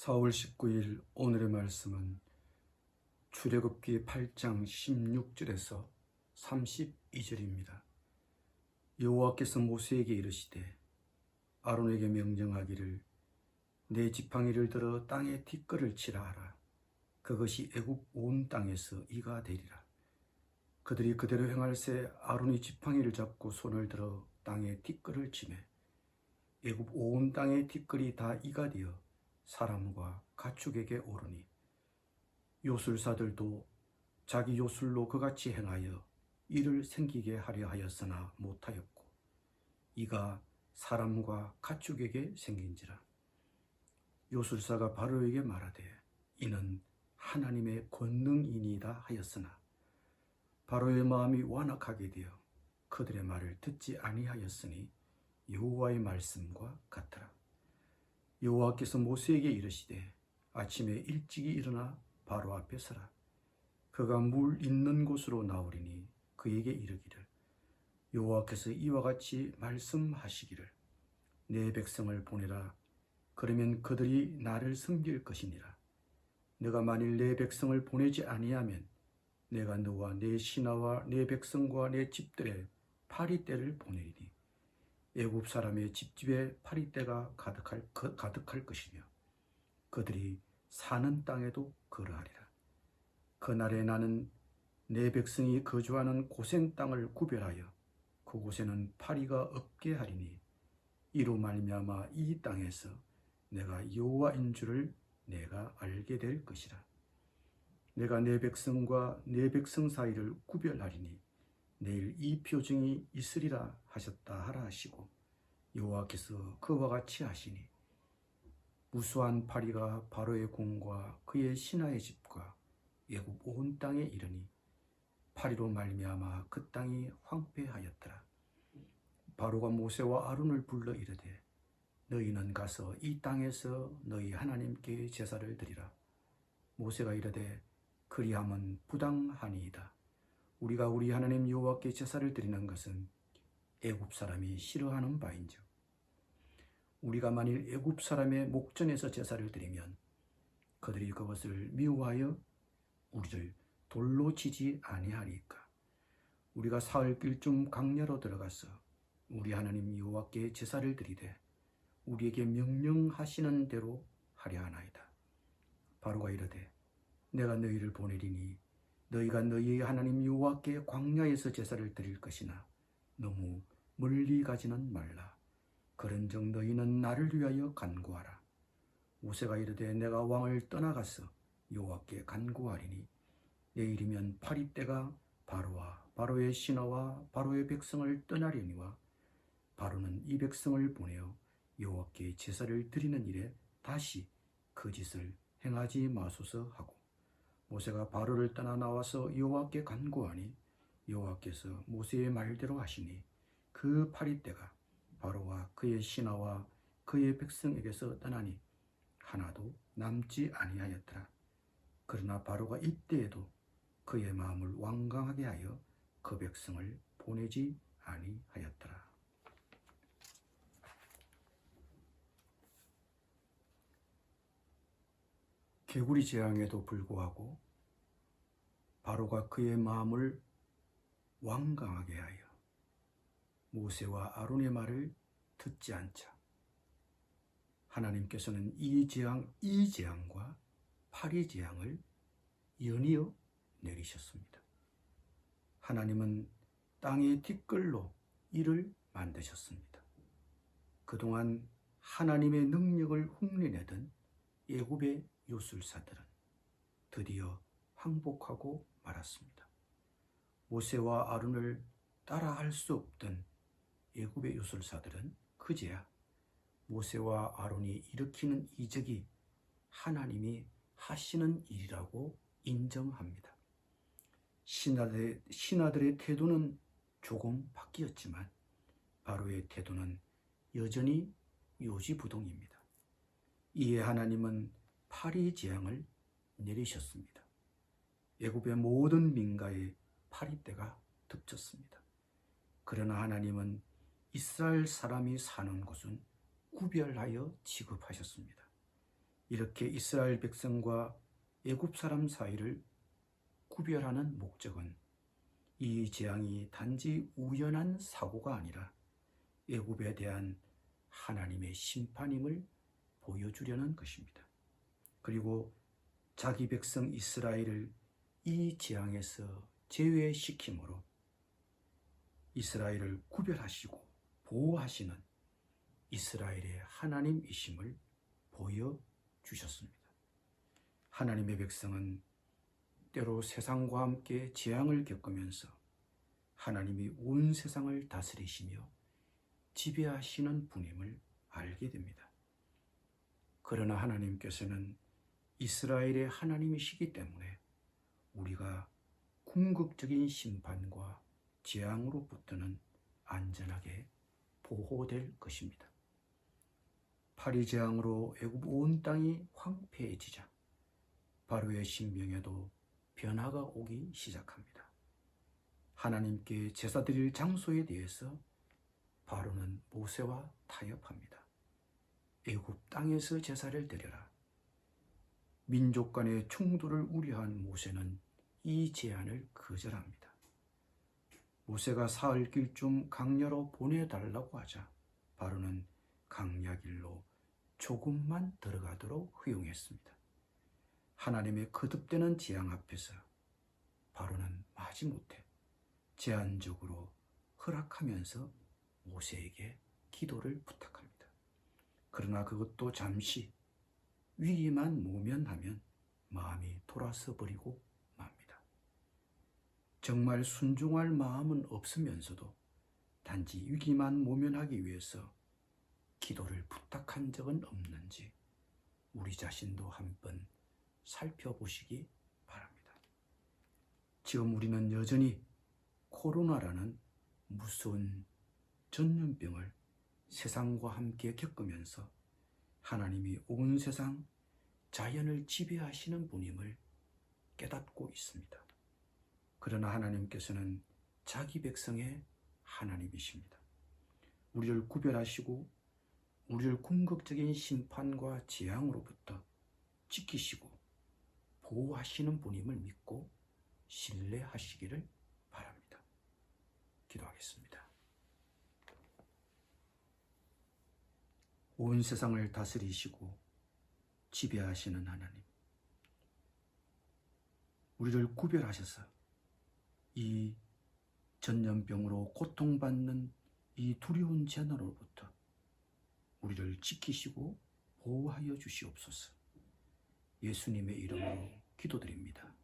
4월 19일 오늘의 말씀은 출애굽기 8장 16절에서 32절입니다. 여호와께서 모세에게 이르시되 아론에게 명령하기를 내 지팡이를 들어 땅에 티끌을 치라 하라. 그것이 애굽 온 땅에서 이가 되리라. 그들이 그대로 행할새 아론이 지팡이를 잡고 손을 들어 땅에 티끌을 치매 애굽 온 땅의 티끌이 다 이가 되어 사람과 가축에게 오르니 요술사들도 자기 요술로 그같이 행하여 이를 생기게 하려 하였으나 못하였고 이가 사람과 가축에게 생긴지라. 요술사가 바로에게 말하되 이는 하나님의 권능이니이다 하였으나 바로의 마음이 완악하게 되어 그들의 말을 듣지 아니하였으니 여호와의 말씀과 같더라 여호와께서 모세에게 이르시되 아침에 일찍이 일어나 바로 앞에 서라. 그가 물 있는 곳으로 나오리니 그에게 이르기를 여호와께서 이와 같이 말씀하시기를 내 백성을 보내라. 그러면 그들이 나를 섬길 것이니라. 내가 만일 내 백성을 보내지 아니하면 내가 너와 내 신하와 내 백성과 내 집들의 파리떼를 보내리니 애굽 사람의 집집에 파리떼가 가득할, 그- 가득할 것이며 그들이 사는 땅에도 그러하리라. 그날에 나는 내 백성이 거주하는 고센 땅을 구별하여 그곳에는 파리가 없게 하리니 이로 말미암아 이 땅에서 내가 여호와인 줄을 내가 알게 될 것이라. 내가 내 백성과 내 백성 사이를 구별하리니 내일 이 표징이 있으리라 하셨다 하라 하시고 여호와께서 그와 같이 하시니 무수한 파리가 바로의 궁과 그의 신하의 집과 예굽 온 땅에 이르니 파리로 말미암아 그 땅이 황폐하였더라. 바로가 모세와 아론을 불러 이르되 너희는 가서 이 땅에서 너희 하나님께 제사를 드리라. 모세가 이르되 그리함은 부당하니이다 우리가 우리 하나님 여호와께 제사를 드리는 것은 애굽 사람이 싫어하는 바인즉 우리가 만일 애굽 사람의 목전에서 제사를 드리면 그들이 그것을 미워하여 우리를 돌로 치지 아니하리까? 우리가 사흘 길쯤 강야로 들어가서 우리 하나님 여호와께 제사를 드리되 우리에게 명령하시는 대로 하려 하나이다. 바로가 이르되 내가 너희를 보내리니 너희가 너희의 하나님 여호와께 광야에서 제사를 드릴 것이나 너무 멀리 가지는 말라. 그런즉 너희는 나를 위하여 간구하라. 모세가 이르되 내가 왕을 떠나가서 여호와께 간구하리니 내일이면 파리 때가 바로와 바로의 신하와 바로의 백성을 떠나려니와 바로는 이 백성을 보내어 여호와께 제사를 드리는 일에 다시 그 짓을 행하지 마소서 하고 모세가 바로를 떠나 나와서 여호와께 간구하니 여호와께서 모세의 말대로 하시니 그 파리떼가 바로와 그의 신하와 그의 백성에게서 떠나니 하나도 남지 아니하였더라. 그러나 바로가 이때에도 그의 마음을 완강하게 하여 그 백성을 보내지 아니하였더라. 개구리 재앙에도 불구하고 바로가 그의 마음을 완강하게 하여 모세와 아론의 말을 듣지 않자 하나님께서는 이 재앙, 이 재앙과 파리 재앙을 연이어 내리셨습니다. 하나님은 땅의 티끌로 이를 만드셨습니다. 그동안 하나님의 능력을 흉내내던 예굽의 요술사들은 드디어 항복하고 말았습니다. 모세와 아론을 따라할 수 없던 예굽의 요술사들은 그제야 모세와 아론이 일으키는 이적이 하나님이 하시는 일이라고 인정합니다. 신하들의, 신하들의 태도는 조금 바뀌었지만 바로의 태도는 여전히 요지부동입니다. 이에 하나님은 파리 재앙을 내리셨습니다. 애굽의 모든 민가에 파리떼가 덮쳤습니다. 그러나 하나님은 이스라엘 사람이 사는 곳은 구별하여 취급하셨습니다. 이렇게 이스라엘 백성과 애굽 사람 사이를 구별하는 목적은 이 재앙이 단지 우연한 사고가 아니라 애굽에 대한 하나님의 심판임을 보여주려는 것입니다. 그리고 자기 백성 이스라엘을 이 재앙에서 제외시킴으로 이스라엘을 구별하시고 보호하시는 이스라엘의 하나님이심을 보여주셨습니다. 하나님의 백성은 때로 세상과 함께 재앙을 겪으면서 하나님이 온 세상을 다스리시며 지배하시는 분임을 알게 됩니다. 그러나 하나님께서는 이스라엘의 하나님이시기 때문에 우리가 궁극적인 심판과 재앙으로부터는 안전하게 보호될 것입니다. 파리 재앙으로 애굽 온 땅이 황폐해지자 바로의 신명에도 변화가 오기 시작합니다. 하나님께 제사 드릴 장소에 대해서 바로는 모세와 타협합니다. 애굽 땅에서 제사를 드려라. 민족 간의 충돌을 우려한 모세는 이 제안을 거절합니다. 모세가 사흘 길좀 강야로 보내달라고 하자 바로는 강야 길로 조금만 들어가도록 허용했습니다. 하나님의 거듭되는 재앙 앞에서 바로는 마지못해 제한적으로 허락하면서 모세에게 기도를 부탁합니다. 그러나 그것도 잠시 위기만 모면하면 마음이 돌아서 버리고 맙니다. 정말 순종할 마음은 없으면서도 단지 위기만 모면하기 위해서 기도를 부탁한 적은 없는지 우리 자신도 한번 살펴보시기 바랍니다. 지금 우리는 여전히 코로나라는 무서운 전염병을 세상과 함께 겪으면서 하나님이 온 세상 자연을 지배하시는 분임을 깨닫고 있습니다. 그러나 하나님께서는 자기 백성의 하나님이십니다. 우리를 구별하시고 우리를 궁극적인 심판과 재앙으로부터 지키시고 보호하시는 분임을 믿고 신뢰하시기를 바랍니다. 기도하겠습니다. 온 세상을 다스리시고 지배하시는 하나님. 우리를 구별하셔서 이 전염병으로 고통받는 이 두려운 재난으로부터 우리를 지키시고 보호하여 주시옵소서. 예수님의 이름으로 기도드립니다.